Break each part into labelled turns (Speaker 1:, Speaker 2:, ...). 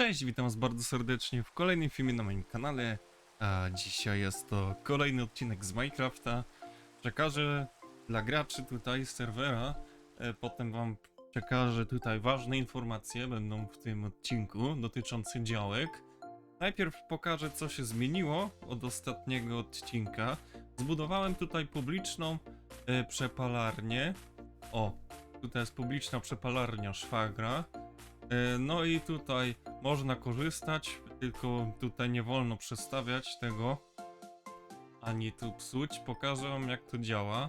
Speaker 1: Cześć, witam was bardzo serdecznie w kolejnym filmie na moim kanale. A dzisiaj jest to kolejny odcinek z Minecrafta. Przekażę dla graczy tutaj serwera. E, potem wam przekażę tutaj ważne informacje, będą w tym odcinku dotyczące działek. Najpierw pokażę co się zmieniło od ostatniego odcinka. Zbudowałem tutaj publiczną e, przepalarnię. O, tutaj jest publiczna przepalarnia szwagra. E, No i tutaj można korzystać, tylko tutaj nie wolno przestawiać tego, ani tu psuć. Pokażę wam jak to działa.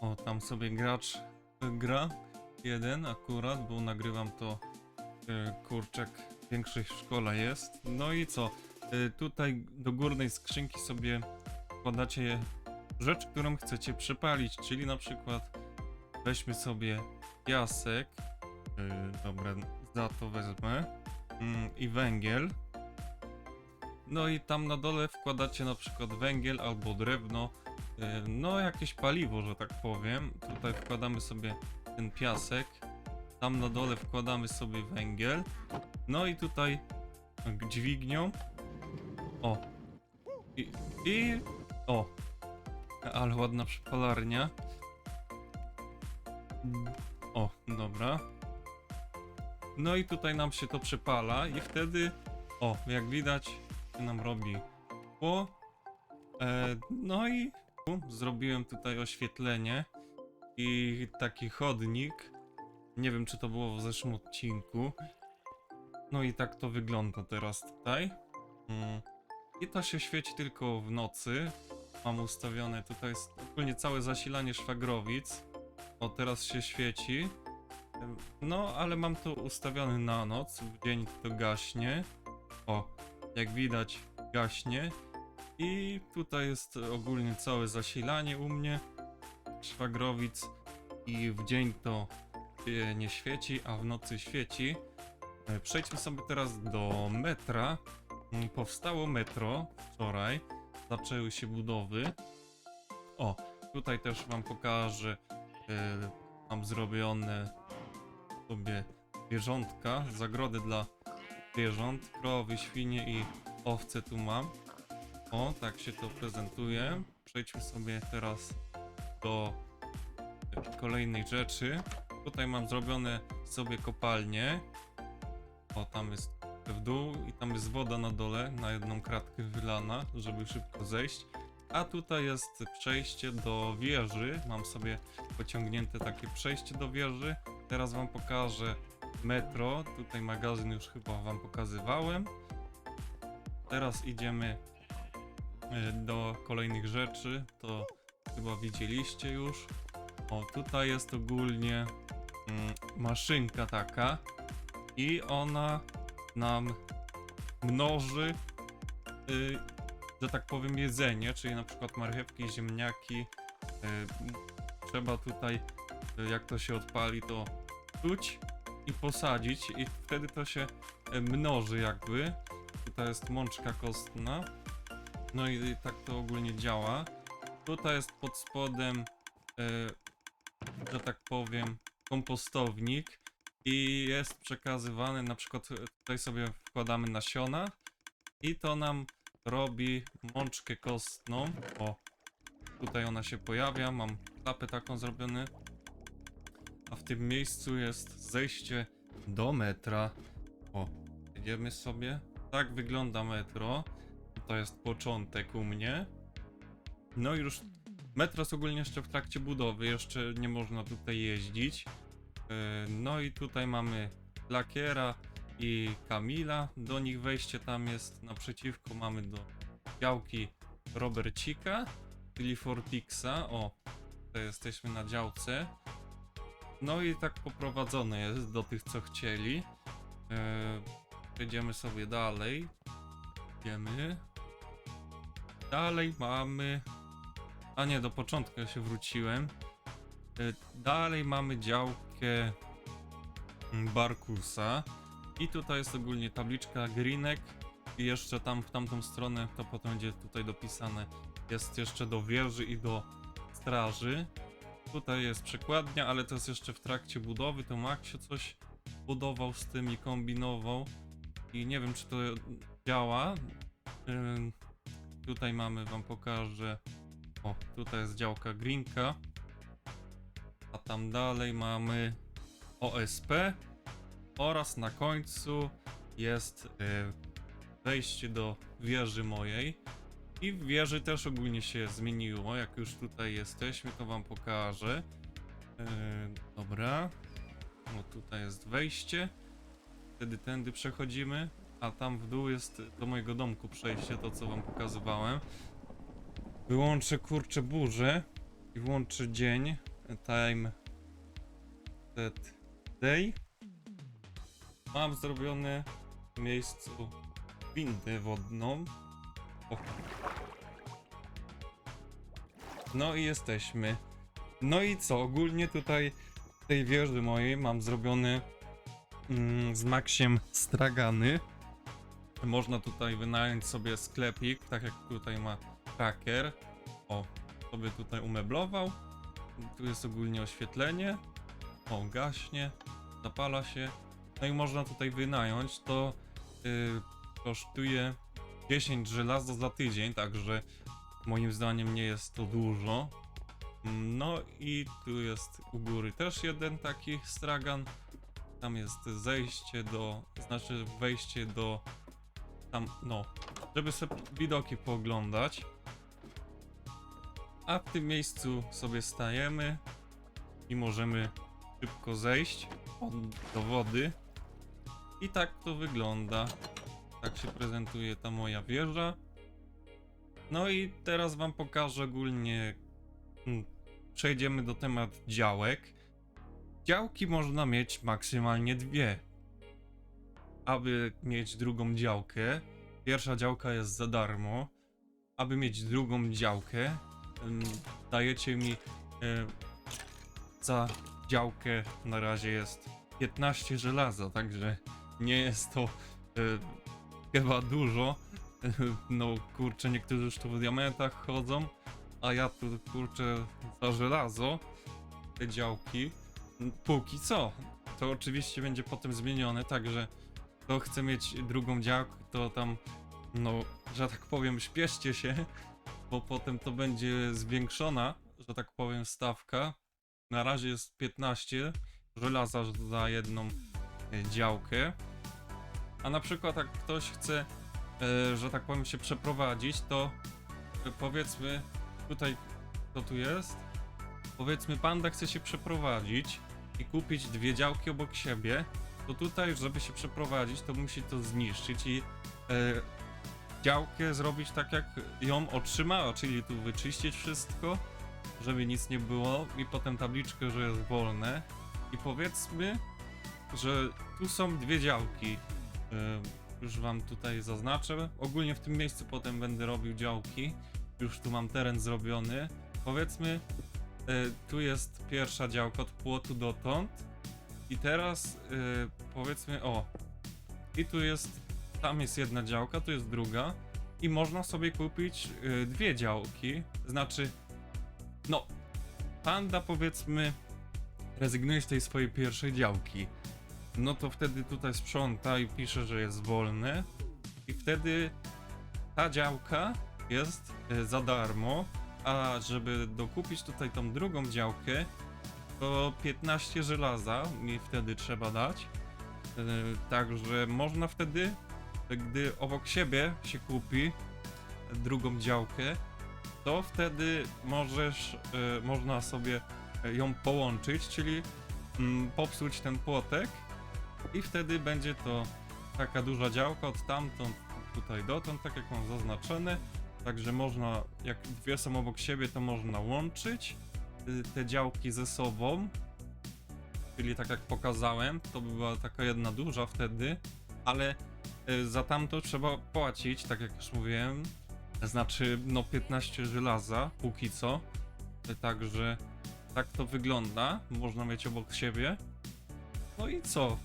Speaker 1: O, tam sobie gracz gra, jeden akurat, bo nagrywam to, e, kurczek, w szkole jest. No i co, E, tutaj do górnej skrzynki sobie wkładacie rzecz, którą chcecie przepalić, czyli na przykład weźmy sobie piasek, e, dobra, za to wezmę, i węgiel. No i tam na dole wkładacie na przykład węgiel albo drewno, e, no jakieś paliwo, że tak powiem. Tutaj wkładamy sobie ten piasek, tam na dole wkładamy sobie węgiel, no i tutaj dźwignią, o, i, i o, ale ładna przepalarnia. O, dobra. No i tutaj nam się to przepala i wtedy, o, jak widać, nam robi szkło. E, no i zrobiłem tutaj oświetlenie i taki chodnik. Nie wiem, czy to było w zeszłym odcinku. No i tak to wygląda teraz tutaj. Mm. I to się świeci tylko w nocy. Mam ustawione, tutaj ogólnie całe zasilanie szwagrowic. O, teraz się świeci. No, ale mam to ustawione na noc, w dzień to gaśnie. O, jak widać, gaśnie. I tutaj jest ogólnie całe zasilanie u mnie, szwagrowic. I w dzień to nie świeci, a w nocy świeci. E, Przejdźmy sobie teraz do metra. Mm, Powstało metro wczoraj, zaczęły się budowy. O, tutaj też wam pokażę. e, mam zrobione sobie zwierzątka, zagrody dla zwierząt, krowy, świnie i owce tu mam. O, tak się to prezentuje. Przejdźmy sobie teraz do kolejnej rzeczy. Tutaj mam zrobione sobie kopalnie. O, tam jest w dół i tam jest woda na dole, na jedną kratkę wylana, żeby szybko zejść. A tutaj jest przejście do wieży. Mam sobie pociągnięte takie przejście do wieży. Teraz wam pokażę metro. Tutaj magazyn już chyba wam pokazywałem. Teraz idziemy e, do kolejnych rzeczy. To chyba widzieliście już. O, tutaj jest ogólnie mm, maszynka taka i ona nam mnoży, y, że tak powiem, jedzenie, czyli na przykład marchewki, ziemniaki. Y, trzeba tutaj, y, jak to się odpali, to czuć i posadzić i wtedy to się y, mnoży jakby. Tutaj jest mączka kostna. No i tak to ogólnie działa. Tutaj jest pod spodem, y, że tak powiem, kompostownik i jest przekazywany, na przykład tutaj sobie wkładamy nasiona i to nam robi mączkę kostną. O, tutaj ona się pojawia, mam klapę taką zrobiony. A w tym miejscu jest zejście do metra. O, jedziemy sobie. Tak wygląda metro. To jest początek u mnie. No i już metro jest ogólnie jeszcze w trakcie budowy, jeszcze nie można tutaj jeździć. Yy, No i tutaj mamy Lakiera i Kamila. Do nich wejście tam jest naprzeciwko. Mamy do działki Robercika, czyli Fortixa. O, tutaj jesteśmy na działce. No i tak poprowadzone jest do tych, co chcieli. Przejdziemy sobie dalej. Idziemy. Dalej mamy. A nie, do początku się wróciłem. Yy, Dalej mamy działkę Barkusa. I tutaj jest ogólnie tabliczka Greenek. I jeszcze tam w tamtą stronę, to potem będzie tutaj dopisane. Jest jeszcze do wieży i do straży. Tutaj jest przekładnia, ale to jest jeszcze w trakcie budowy. To Maksio coś budował z tym i kombinował. i nie wiem, czy to działa. Tutaj mamy, wam pokażę. O, tutaj jest działka Greenka. A tam dalej mamy OSP. Oraz na końcu jest y, wejście do wieży mojej. I w wieży też ogólnie się zmieniło. Jak już tutaj jesteśmy, to wam pokażę. Yy, dobra. O, tutaj jest wejście. Wtedy tędy przechodzimy. A tam w dół jest do mojego domku przejście, to co wam pokazywałem. Wyłączę kurczę burzę i włączę dzień. Time set day. Mam zrobione w miejscu windę wodną. No i jesteśmy. No i co? Ogólnie tutaj w tej wieży mojej mam zrobiony mm, z Maxiem stragany. Można tutaj wynająć sobie sklepik, tak jak tutaj ma tracker. O, sobie tutaj umeblował. Tu jest ogólnie oświetlenie. O, gaśnie, zapala się. No i można tutaj wynająć. To yy, kosztuje 10 żelaza za tydzień, także moim zdaniem nie jest to dużo. No i tu jest u góry też jeden taki stragan. Tam jest zejście do, znaczy wejście do tam, no, żeby sobie widoki pooglądać. A w tym miejscu sobie stajemy i możemy szybko zejść do wody. I tak to wygląda. Tak się prezentuje ta moja wieża. No i teraz wam pokażę ogólnie. mm, Przejdziemy do temat działek. Działki można mieć maksymalnie dwie. Aby mieć drugą działkę, pierwsza działka jest za darmo. Aby mieć drugą działkę, ym, dajecie mi y, za działkę na razie jest 15 żelaza, także nie jest to chyba dużo. No kurczę, niektórzy już tu w diamentach chodzą, a ja tu kurczę za żelazo te działki. Póki co. To oczywiście będzie potem zmienione, także kto chce mieć drugą działkę, to tam, no, że tak powiem, śpieszcie się, bo potem to będzie zwiększona, że tak powiem, stawka. Na razie jest 15 żelaza za jedną e, działkę. A na przykład jak ktoś chce, e, że tak powiem, się przeprowadzić, to powiedzmy, tutaj, co tu jest? Powiedzmy, panda chce się przeprowadzić i kupić dwie działki obok siebie, to tutaj, żeby się przeprowadzić, to musi to zniszczyć i e, działkę zrobić tak, jak ją otrzymała, czyli tu wyczyścić wszystko, żeby nic nie było i potem tabliczkę, że jest wolne i powiedzmy, że tu są dwie działki. Już wam tutaj zaznaczę. Ogólnie w tym miejscu potem będę robił działki. Już tu mam teren zrobiony. Powiedzmy, e, tu jest pierwsza działka od płotu dotąd. I teraz e, powiedzmy, o. I tu jest, tam jest jedna działka, tu jest druga. I można sobie kupić e, dwie działki. Znaczy, no, panda powiedzmy rezygnuje z tej swojej pierwszej działki. No to wtedy tutaj sprząta i pisze, że jest wolny. I wtedy ta działka jest e, za darmo, a żeby dokupić tutaj tą drugą działkę, to 15 żelaza mi wtedy trzeba dać. E, Także można wtedy, gdy obok siebie się kupi drugą działkę, to wtedy możesz, e, można sobie ją połączyć, czyli mm, popsuć ten płotek i wtedy będzie to taka duża działka od tamtąd tutaj dotąd, tak jak mam zaznaczone. Także można, jak dwie są obok siebie, to można łączyć y, te działki ze sobą. Czyli tak jak pokazałem, to by była taka jedna duża wtedy, ale y, za tamto trzeba płacić, tak jak już mówiłem. Znaczy, no 15 żelaza, póki co. Y, Także tak to wygląda. Można mieć obok siebie. No i co?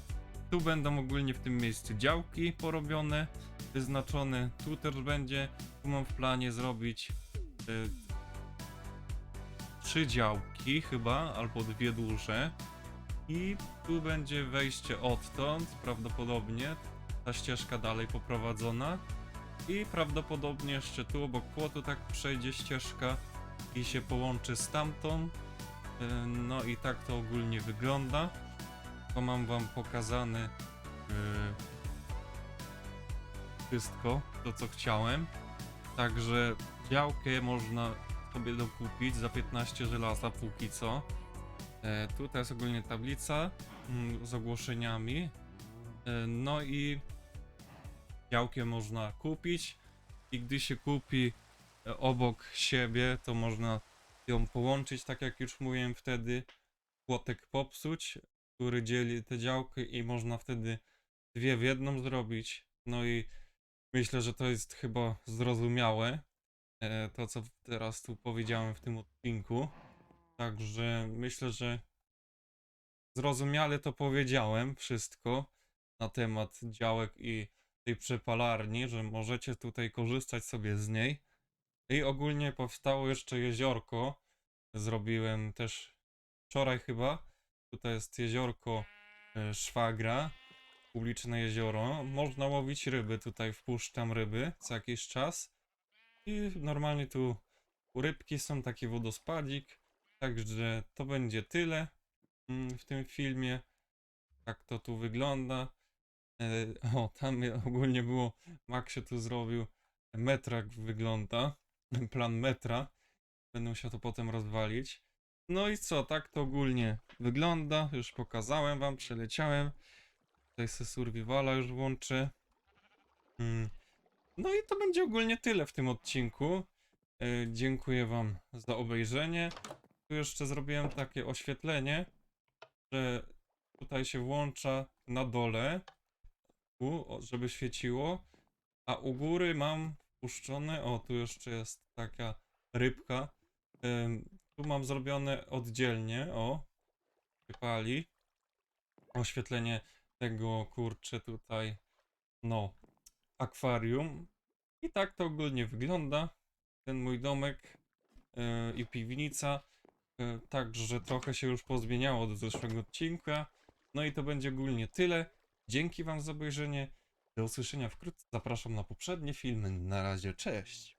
Speaker 1: Tu będą ogólnie w tym miejscu działki porobione, wyznaczone. Tu też będzie. Tu mam w planie zrobić y, trzy działki chyba, albo dwie duże. I tu będzie wejście odtąd, prawdopodobnie. ta ścieżka dalej poprowadzona. I prawdopodobnie jeszcze tu obok płotu tak przejdzie ścieżka i się połączy z tamtą. E, No i tak to ogólnie wygląda. To mam wam pokazane e, wszystko, to co chciałem. Także działkę można sobie dokupić za 15 żelaza póki co. E, tutaj jest ogólnie tablica mm, z ogłoszeniami. E, no i działkę można kupić i gdy się kupi e, obok siebie, to można ją połączyć, tak jak już mówiłem wtedy, płotek popsuć, który dzieli te działki i można wtedy dwie w jedną zrobić. No i myślę, że to jest chyba zrozumiałe, e, to co teraz tu powiedziałem w tym odcinku. Także myślę, że zrozumiale to powiedziałem wszystko na temat działek i tej przepalarni, że możecie tutaj korzystać sobie z niej. I ogólnie powstało jeszcze jeziorko. Zrobiłem też wczoraj chyba. Tutaj jest jeziorko e, Szwagra, publiczne jezioro. Można łowić ryby, tutaj wpuszczam ryby co jakiś czas. I normalnie tu rybki są, taki wodospadzik. Także to będzie tyle mm, w tym filmie. Tak to tu wygląda. E, O, tam ogólnie było, Max się tu zrobił metra jak wygląda, plan metra. Będę musiał to potem rozwalić. No i co, tak to ogólnie wygląda. Już pokazałem wam, przeleciałem. Tutaj se survivala już włączę. Mm. No i to będzie ogólnie tyle w tym odcinku. E, Dziękuję wam za obejrzenie. Tu jeszcze zrobiłem takie oświetlenie, że tutaj się włącza na dole, o, żeby świeciło, a u góry mam wpuszczone, o tu jeszcze jest taka rybka, tu mam zrobione oddzielnie, o, wypali, oświetlenie tego, kurczę, tutaj, no, akwarium i tak to ogólnie wygląda, ten mój domek yy, i piwnica, yy, także trochę się już pozmieniało od zeszłego odcinka, no i to będzie ogólnie tyle. Dzięki Wam za obejrzenie. Do usłyszenia wkrótce. Zapraszam na poprzednie filmy. Na razie, cześć.